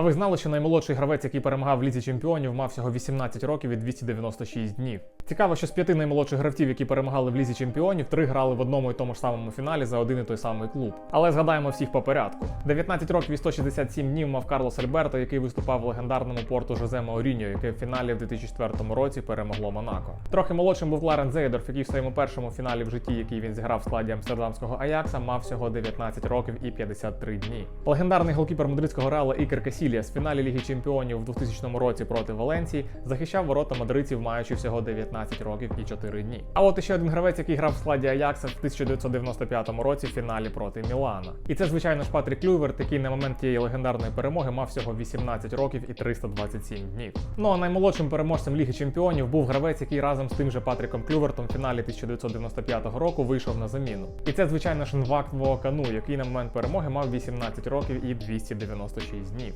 А ви знали, що наймолодший гравець, який перемагав в лізі чемпіонів, мав всього 18 років і 296 днів. Цікаво, що з п'яти наймолодших гравців, які перемагали в лізі чемпіонів, три грали в одному і тому ж самому фіналі за один і той самий клуб. Але згадаємо всіх по порядку. 19 років і 167 днів мав Карлос Альберто, який виступав в легендарному порту Жозе Мауріньо, яке в фіналі в 2004 році перемогло Монако. Трохи молодшим був Кларен Зейдорф, який в своєму першому фіналі в житті, який він зіграв в складі амстердамського Аякса, мав всього 19 років і 53 дні. Легендарний голкіпер мадридського реала Ікер Касіліас в фіналі Ліги Чемпіонів у 2000 році проти Валенції захищав ворота мадридців, маючи всього 19 років і 4 дні. А от іще один гравець, який грав в складі Аякса в 1995 році в фіналі проти Мілана. І це, звичайно ж, Патрік Клюверт, який на момент тієї легендарної перемоги мав всього 18 років і 327 днів. Ну а наймолодшим переможцем Ліги Чемпіонів був гравець, який разом з тим же Патріком Клювертом в фіналі 1995 року вийшов на заміну. І це, звичайно ж, Нвак Вокану, який на момент перемоги мав 18 років і 296 днів.